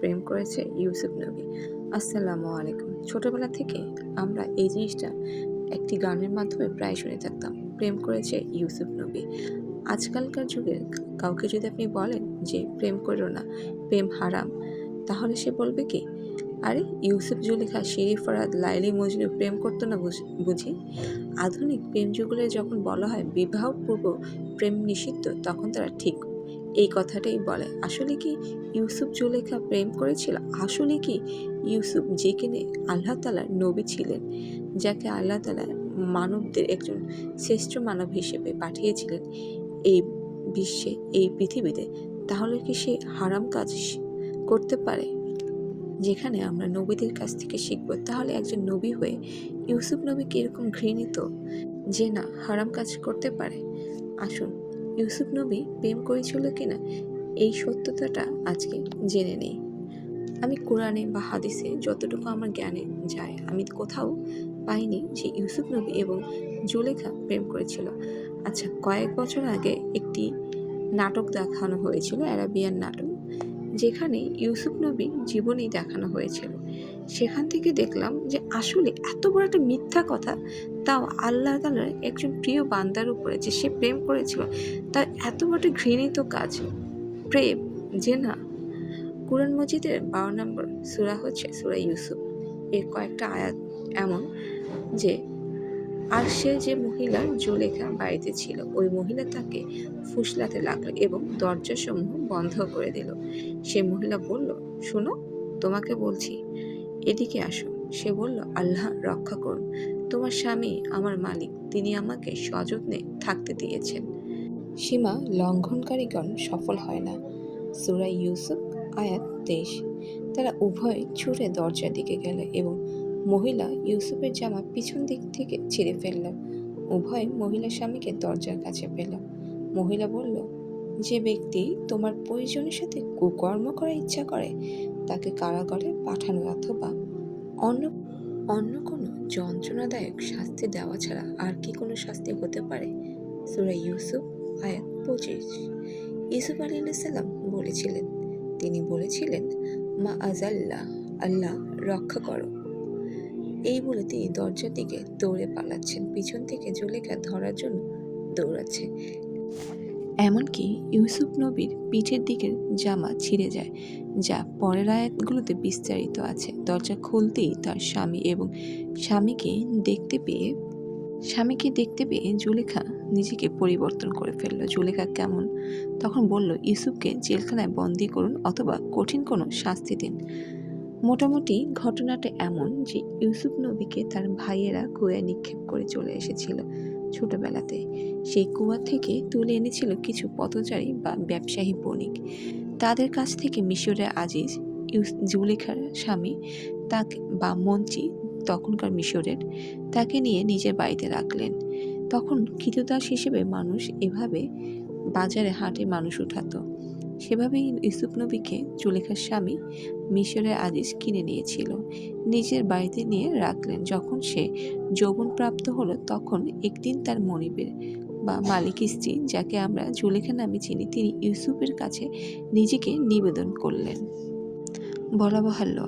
প্রেম করেছে ইউসুফ নবী। আসসালামু আলাইকুম। ছোটবেলা থেকে আমরা এই জিনিসটা একটি গানের মাধ্যমে প্রায় শুনে থাকতাম। প্রেম করেছে ইউসুফ নবী। আজকালকার যুগে কাউকে যদি আপনি বলেন যে প্রেম করো না, প্রেম হারাম, তাহলে সে বলবে কি? আরে, ইউসুফ জুলেখা শেরি ফরাদ, লাইলি মজনু প্রেম করতো না বুঝ- আধুনিক প্রেম যুগলে যখন বলা হয় বিবাহ পূর্ব প্রেম নিষিদ্ধ, তখন তারা ঠিক এই কথাটাই বলে। আসলে কি ইউসুফ জুলেখা প্রেম করেছিল? আসলে কি ইউসুফ যে কিনে আল্লাহ তালার নবী ছিলেন, যাকে আল্লাহ তালা মানবদের একজন শ্রেষ্ঠ মানব হিসেবে পাঠিয়েছিলেন এই বিশ্বে, এই পৃথিবীতে, তাহলে কি সে হারাম কাজ করতে পারে? যেখানে আমরা নবীদের কাছ থেকে শিখব, তাহলে একজন নবী হয়ে ইউসুফ নবী কীরকম ঘৃণিত যে না, হারাম কাজ করতে পারে? আসুন ইউসুফ নবী প্রেম করেছিল কিনা এই সত্যতাটা আজকে জেনে নেই। আমি কোরআনে বা হাদিসে যতটুকু আমার জ্ঞানে যায়, আমি কোথাও পাইনি যে ইউসুফ নবী এবং জুলেখা প্রেম করেছিল। আচ্ছা কয়েক বছর আগে একটি নাটক দেখানো হয়েছিল, অ্যারাবিয়ান নাটক, যেখানে ইউসুফ নবীর জীবনী দেখানো হয়েছিল। সেখান থেকে দেখলাম যে আসলে এত বড় একটা মিথ্যা কথা তাও আল্লাহ তালার একজন প্রিয় বান্দার উপরে যে সে প্রেম করেছিল, তার এত বড় ঘৃণিত কাজ। প্রেম, যে না, কোরআন মজিদের বারো নম্বর সুরা হচ্ছে সুরা ইউসুফ। এর কয়েকটা আয়াত এমন যে, আর সে যে মহিলা জুলেখা বাড়িতে ছিল, ওই মহিলা তাকে ফুসলাতে লাগল এবং দরজাসমূহ বন্ধ করে দিল। সে মহিলা বলল, শোনো, তোমাকে বলছি, এদিকে আসো। সে বলল, আল্লাহ রক্ষা করুন। তোমার স্বামী আমার মালিক, তিনি আমাকে সযত্নে থাকতে দিয়েছেন। সীমা লঙ্ঘনকারীগণ সফল হয় না। সুরা ইউসুফ, আয়াত তেইশ। তারা উভয় ছুটে দরজার দিকে গেল এবং মহিলা ইউসুফের জামা পিছন দিক থেকে ছিঁড়ে ফেলল। উভয় মহিলা স্বামীকে দরজার কাছে পেল। মহিলা বলল, যে ব্যক্তি তোমার প্রয়োজনের সাথে কুকর্ম করার ইচ্ছা করে, তাকে কারাগারে পাঠানো অথবা অন্য অন্য কোনো যন্ত্রণাদায়ক শাস্তি দেওয়া ছাড়া আর কি কোনো শাস্তি হতে পারে? সুরা ইউসুফ, আয়াত পঁচিশ। ইউসুফ আলী বলেছিলেন, তিনি বলেছিলেন, মা আজাল্লাহ আল্লাহ রক্ষা করো। এই বলে তিনি দরজার দিকে দৌড়ে পালাচ্ছেন, পিছন থেকে জুলেখা ধরার জন্য দৌড়াচ্ছে। এমনকি ইউসুফ নবীর পিঠের দিকের জামা ছিঁড়ে যায়, যা পরের আয়াতগুলোতে বিস্তারিত আছে। দরজা খুলতেই তার স্বামী এবং স্বামীকে দেখতে পেয়ে, স্বামীকে দেখতে পেয়ে জুলেখা নিজেকে পরিবর্তন করে ফেলল। জুলেখা কেমন? তখন বলল, ইউসুফকে জেলখানায় বন্দি করুন অথবা কঠিন কোনো শাস্তি দিন। মোটামুটি ঘটনাটা এমন যে ইউসুফ নবীকে তার ভাইয়েরা কুয়ায় নিক্ষেপ করে চলে এসেছিল। ছোটবেলাতে। সেই কুয়া থেকে তুলে এনেছিল কিছু পথচারী বা ব্যবসায়ী বণিক। তাদের কাছ থেকে মিশরের আজিজ জুলেখার স্বামী তাকে বা মন্ত্রী তখনকার মিশরের তাকে নিয়ে নিজের বাড়িতে রাখলেন। তখন কৃতদাস হিসেবে মানুষ এভাবে বাজারে হাটে মানুষ উঠাতো। সেভাবেই ইউসুফ নবীকে জুলেখার স্বামী মিশরের আজিজ কিনে নিয়েছিল। নিজের বাড়িতে নিয়ে রাখলেন। যখন সে যৌবনপ্রাপ্ত হলো, তখন একদিন তার মনিবের বা মালিক স্ত্রী, যাকে আমরা জুলেখা নামে চিনি, তিনি ইউসুফের কাছে নিজেকে নিবেদন করলেন। বলা বাহাল্য,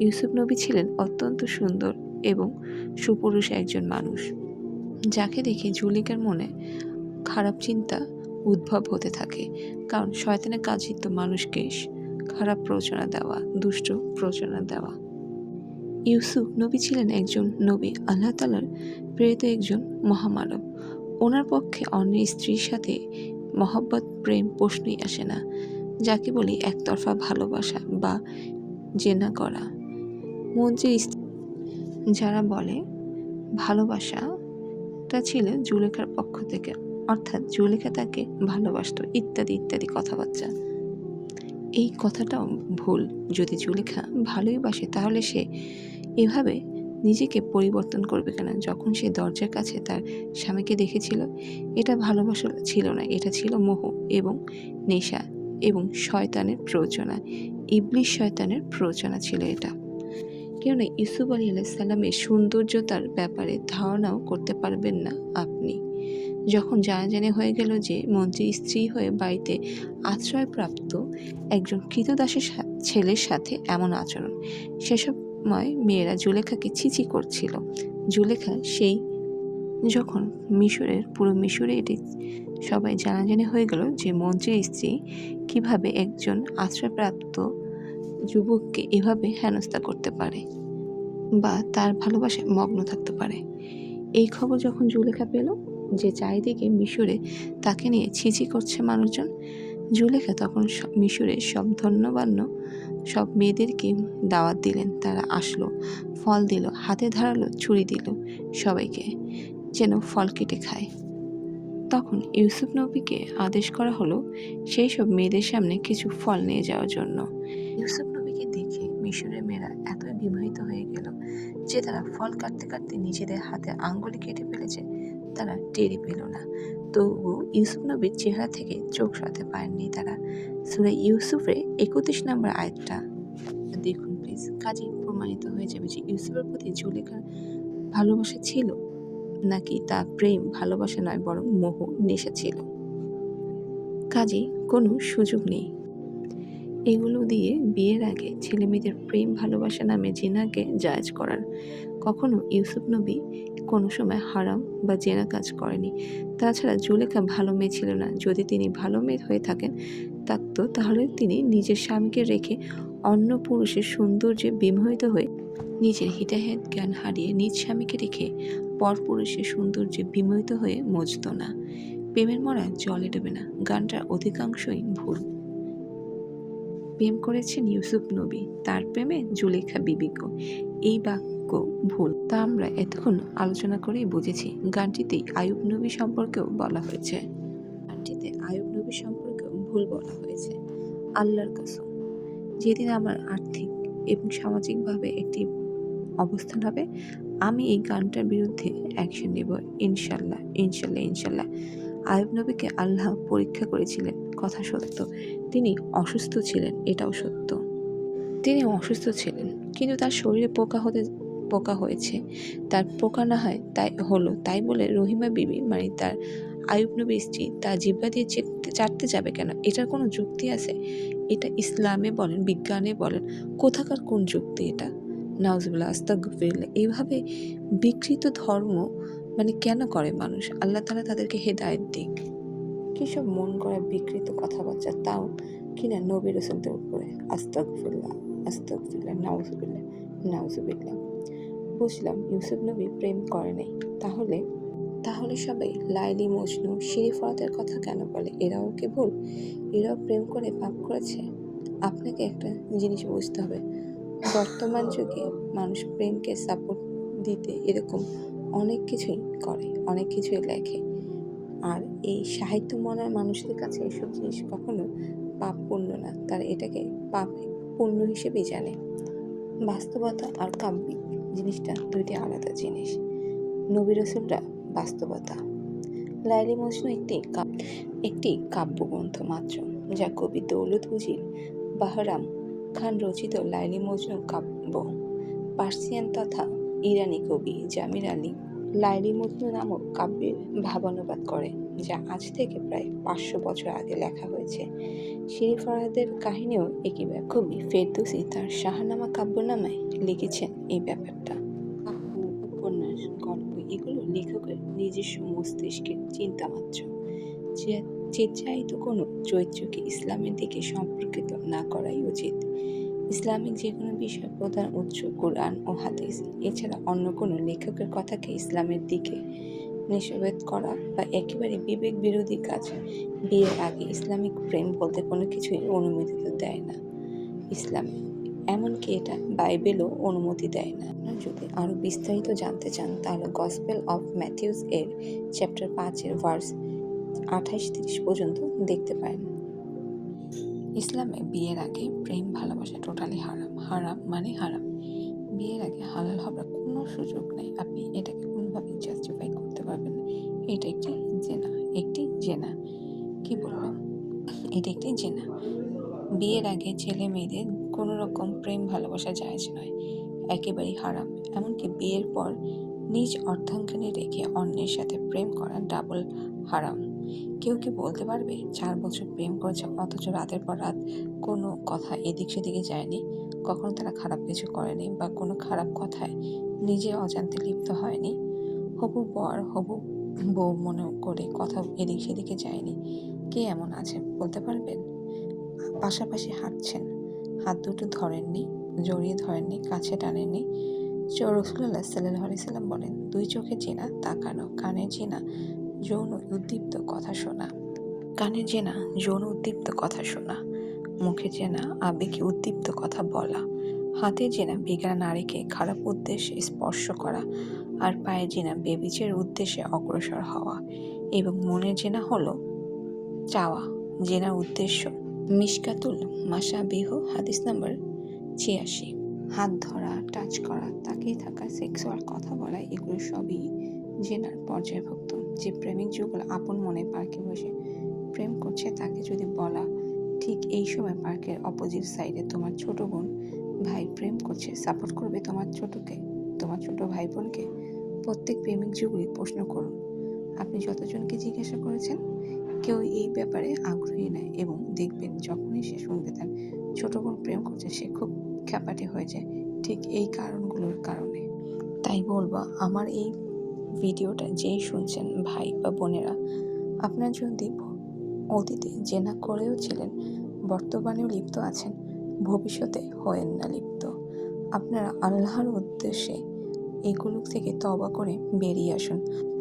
ইউসুফ নবী ছিলেন অত্যন্ত সুন্দর এবং সুপুরুষ একজন মানুষ, যাকে দেখে জুলিকার মনে খারাপ চিন্তা উদ্ভব হতে থাকে। কারণ শয়তানের কাজই তো মানুষকে খারাপ প্ররোচনা দেওয়া, দুষ্ট প্ররোচনা দেওয়া। ইউসুফ নবী ছিলেন একজন নবী, আল্লাহ তালার প্রেরিত একজন মহামানব। ওনার পক্ষে অন্য স্ত্রীর সাথে মহব্বত, প্রেম, প্রশ্নই আসে না। যাকে বলি একতরফা ভালোবাসা বা জেনা করা। মন্ত্রীর যারা বলে, ভালোবাসাটা ছিল জুলেখার পক্ষ থেকে, অর্থাৎ জুলেখা তাকে ভালোবাসত, ইত্যাদি ইত্যাদি কথাবার্তা। এই কথাটাও ভুল। যদি জুলেখা ভালোই বাসে, তাহলে সে এভাবে নিজেকে পরিবর্তন করবে কেন? যখন সে দরজার কাছে তার স্বামীকে দেখেছিল, এটা ভালোবাসা ছিল না। এটা ছিল মোহ এবং নেশা এবং শয়তানের প্ররোচনা ইবলিশ শয়তানের প্ররোচনা ছিল এটা। কেননা ইউসুফ আলী আলাইসাল্লামের সৌন্দর্যতার ব্যাপারে ধারণাও করতে পারবেন না আপনি। যখন জানাজানি হয়ে গেল যে মন্ত্রী স্ত্রী হয়ে বাড়িতে আশ্রয়প্রাপ্ত একজন কৃতদাসের ছেলের সাথে এমন আচরণ সেসব সময় মেয়েরা জুলেখাকে ছিচি করছিল। জুলেখা সেই যখন মিশরের, পুরো মিশরে এটি সবাই জানাজানি হয়ে গেল যে মন্ত্রীর স্ত্রী কীভাবে একজন আশ্রয়প্রাপ্ত যুবককে এভাবে হেনস্থা করতে পারে বা তার ভালোবাসায় মগ্ন থাকতে পারে। এই খবর যখন জুলেখা পেল যে চারিদিকে মিশরে তাকে নিয়ে ছিচি করছে মানুষজন, জুলেখা তখন মিশরের সব ধন্যবান্য সব মেয়েদেরকে দাওয়াত দিলেন। তারা আসলো, ফল দিল, হাতে ধারালো ছুরি দিল সবাইকে যেন ফল কেটে খায়। তখন ইউসুফ নবীকে আদেশ করা হলো সেই সব মেয়েদের সামনে কিছু ফল নিয়ে যাওয়ার জন্য। ইউসুফ নবীকে দেখে মিশরের মেয়েরা এতই বিবাহিত হয়ে গেল যে তারা ফল কাটতে কাটতে নিজেদের হাতে আঙ্গুলি কেটে ফেলেছে। তারা টেরি পেল না। তবুও ইউসুফ নবীর চেহারা থেকে চোখ সরাতে পারেননি তারা। সুরা ইউসুফের একত্রিশ নম্বর আয়াতটা দেখুন প্লিজ কাজে প্রমাণিত হয়ে যাবে যে ইউসুফের প্রতি জুলেখার ভালোবাসা ছিল নাকি তা প্রেম ভালোবাসা নয়, বরং মোহ, নেশা ছিল। কাজে কোনো সুযোগ নেই। এগুলো দিয়ে বিয়ের আগে ছেলে মেয়েদের প্রেম ভালোবাসা নামে জেনাকে জায়জ করার কখনো ইউসুফ নবী কোনো সময় হারাম বা জেনা কাজ করেনি। তাছাড়া জুলেখা ভালো মেয়ে ছিল না। যদি তিনি ভালো মেয়ে হয়ে থাকেন, থাকতো, তাহলে তিনি নিজের স্বামীকে রেখে অন্য পুরুষের সৌন্দর্যে বিমোহিত হয়ে নিজের হিতাহিত জ্ঞান হারিয়ে নিজ স্বামীকে রেখে পরপুরুষের সৌন্দর্যে বিমোহিত হয়ে মজত না। প্রেমের মরা জলে ডুবে না। গানটার অধিকাংশই ভুল। প্রেম করেছেন ইউসুফ নবী, তার প্রেমে জুলেখা বিবিজ্ঞ এই বাক্য ভুল। তা আমরা এতক্ষণ আলোচনা করেই বুঝেছি। গানটিতেই আয়ুব নবী সম্পর্কেও বলা হয়েছে। গানটিতে আয়ুব নবী সম্পর্কেও ভুল বলা হয়েছে। আল্লাহর কাসম, যেদিন আমার আর্থিক এবং সামাজিকভাবে একটি অবস্থান হবে, আমি এই গানটার বিরুদ্ধে অ্যাকশন নেব। ইনশাল্লাহ ইনশাল্লাহ ইনশাল্লাহ। আয়ুব নবীকে আল্লাহ পরীক্ষা করেছিলেন। কথা সত্য। তিনি অসুস্থ ছিলেন, এটাও সত্য। তিনি অসুস্থ ছিলেন, কিন্তু তার শরীরে পোকা হতে, পোকা হয়েছে। তার পোকা না হয়, তাই হলো। তাই বলে রহিমা বিবি মানে তার আয়ুব নবী স্ত্রী, তার জিব্বা দিয়ে চেটতে- চাটতে যাবে কেন? এটার কোনো যুক্তি আছে? এটা ইসলামে বলেন, বিজ্ঞানে বলেন, কোথাকার কোন যুক্তি এটা? নাউজুবিল্লাহ, আস্তাগফিরুল্লাহ। এইভাবে বিকৃত ধর্ম মানে কেন করে মানুষ? আল্লাহ তালা তাদেরকে হেদায়েত দিক। কী সব মন করা বিকৃত কথাবার্তা তাও কিনা নবী রসুলদের উপরে আস্তাগফিরুল্লাহ আস্তাগফিরুল্লাহ, নাউজুবিল্লাহ নাউজুবিল্লাহ। বুঝলাম ইউসুফ নবী প্রেম করে নাই। তাহলে? তাহলে সবাই লাইলি মজনু শিরিফরাতের কথা কেন বলে? এরাও কি ভুল? এরাও প্রেম করে পাপ করেছে? আপনাকে একটা জিনিস বুঝতে হবে। বর্তমান যুগে মানুষ প্রেমকে সাপোর্ট দিতে এরকম অনেক কিছুই করে, অনেক কিছুই লেখে। আর এই সাহিত্য মনার মানুষদের কাছে এসব জিনিস কখনো পাপ পুণ্য না। তারা এটাকে পাপ পুণ্য হিসেবেই জানে। বাস্তবতা আর কাব্যিক জিনিসটা দুইটি আলাদা জিনিস। নবী রসুলরা বাস্তবতা। লাইলি মজনু একটি একটি কাব্যগ্রন্থ মাত্র, যা কবি দৌলত উজির বাহরাম খান রচিত লাইলি মজনু কাব্য। পার্সিয়ান তথা ইরানি কবি জামির আলী লাইলি মজনু নামক কাব্যের ভাবানুবাদ করে, যা আজ থেকে প্রায় পাঁচশো বছর আগে লেখা হয়েছে। শিরি ফরাদের কাহিনীও একই ব্যাপার কবি ফেরদৌসি তার শাহনামা কাব্য কাব্যনামায় লিখেছেন এই ব্যাপারটা। উপন্যাস, গল্প এগুলো লেখকের নিজস্ব মস্তিষ্কের চিন্তা মাত্র যে চেচ্ছায়িত কোনো চরিত্রকে ইসলামের দিকে সম্পর্কিত না করাই উচিত। ইসলামিক যে কোনো বিষয় প্রধান উৎস কোরআন ও হাদিস। এছাড়া অন্য কোনো লেখকের কথাকে ইসলামের দিকে নিষেধ করা বা একেবারে বিবেক বিরোধী কাজ বিয়ের আগে ইসলামিক প্রেম বলতে কোনো কিছুই অনুমতি তো দেয় না ইসলামে। এমনকি এটা বাইবেলও অনুমতি দেয় না। আপনারা যদি আরও বিস্তারিত জানতে চান, তাহলে গসপেল অফ ম্যাথিউস এর চ্যাপ্টার পাঁচের ভার্স আঠাইশ তিরিশ পর্যন্ত দেখতে পারেন। ইসলামে বিয়ের আগে প্রেম, ভালোবাসা টোটালি হারাম। হারাম মানে হারাম। বিয়ের আগে হালাল হবার কোনো সুযোগ নেই। আপনি এটাকে কোনোভাবেই জাস্টিফাই করতে পারবেন না। এটা একটি জেনা। একটি জেনা। কি বললাম এটা একটি জেনা। বিয়ের আগে ছেলে মেয়েদের কোনো রকম প্রেম, ভালোবাসা জায়েজ নয়। একেবারেই হারাম। এমনকি বিয়ের পর নিজ অর্ধাঙ্গনে রেখে অন্যের সাথে প্রেম করা ডাবল হারাম। কেউ কি বলতে পারবে? চার বছর প্রেম করেছে, অথচ রাতের পর রাত কোনো কথা এদিক সেদিকে যায়নি। কখনো তারা খারাপ কিছু করেনি বা কোনো খারাপ কথায় নিজে অজান্তে লিপ্ত হয়নি। হবু বর, হবু বউ মনে করে কথা এদিক সেদিকে যায়নি। কে এমন আছে বলতে পারবেন? পাশাপাশি হাঁটছেন। হাত দুটো ধরেননি, জড়িয়ে ধরেননি, কাছে টানেননি। রসুল্লাহ সাল্লাহ সাল্লাম বলেন, দুই চোখে চেনা, তাকানো, কানে চেনা যৌন উদ্দীপ্ত কথা শোনা। কানে চেনা যৌন উদ্দীপ্ত কথা শোনা। মুখে চেনা আবেগে উদ্দীপ্ত কথা বলা। হাতে চেনা বিজ্ঞান নারীকে খারাপ উদ্দেশ্যে স্পর্শ করা আর পায়ে চেনা বেবিচের উদ্দেশ্যে অগ্রসর হওয়া এবং মনের চেনা হলো চাওয়া। জেনার উদ্দেশ্য। মিশকাতুল মাসা বিহ হাদিস নাম্বার ছিয়াশি। হাত ধরা, টাচ করা, তাকিয়ে থাকা সেক্সুয়াল কথা বলা, এগুলো সবই জেনার পর্যায়ভুক্ত। যে প্রেমিক যুগল আপন মনে পার্কে বসে প্রেম করছে তাকে যদি বলা, ঠিক এই সময় পার্কের অপোজিট সাইডে তোমার ছোট বোন ভাই প্রেম করছে সাপোর্ট করবে তোমার ছোটকে, তোমার ছোট ভাই বোনকে? প্রত্যেক প্রেমিক যুগলই প্রশ্ন করুন। আপনি যতজনকে জিজ্ঞাসা করেছেন, কেউ এই ব্যাপারে আগ্রহী নয় এবং দেখবেন যখনই সে শুনবে তার ছোট বোন প্রেম করছে, সে খুব খ্যাপাটে হয়ে যায়, ঠিক এই কারণগুলোর কারণে। তাই বলব, আমার এই ভিডিওটা যেই শুনছেন ভাই বা বোনেরা, আপনার যদি অতীতে জেনা করেও ছিলেন, বর্তমানেও লিপ্ত আছেন, ভবিষ্যতে হয়েন না লিপ্ত। আপনারা আল্লাহর উদ্দেশ্যে এগুলো থেকে তবা করে বেরিয়ে আসুন।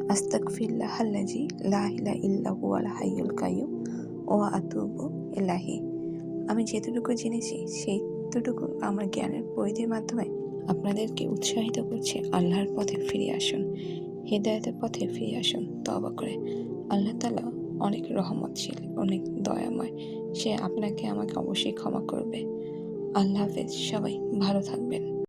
আস্তাকফিল্লাহ আল্লাজি লাহিলা ইল্লাহু আল হাইয়ুল কাইয়ুম ও আতুবু ইলাহি আমি যেতটুকু জেনেছি সেইটুকু আমার জ্ঞানের পরিধির মাধ্যমে আপনাদেরকে উৎসাহিত করছে আল্লাহর পথে ফিরে আসুন। হৃদায়তের পথে ফিরে আসুন তবা করে। আল্লাহ তালা অনেক রহমতশীল, অনেক দয়াময়। সে আপনাকে আমাকে অবশ্যই ক্ষমা করবে। আল্লাহ হাফেজ, সবাই ভালো থাকবেন।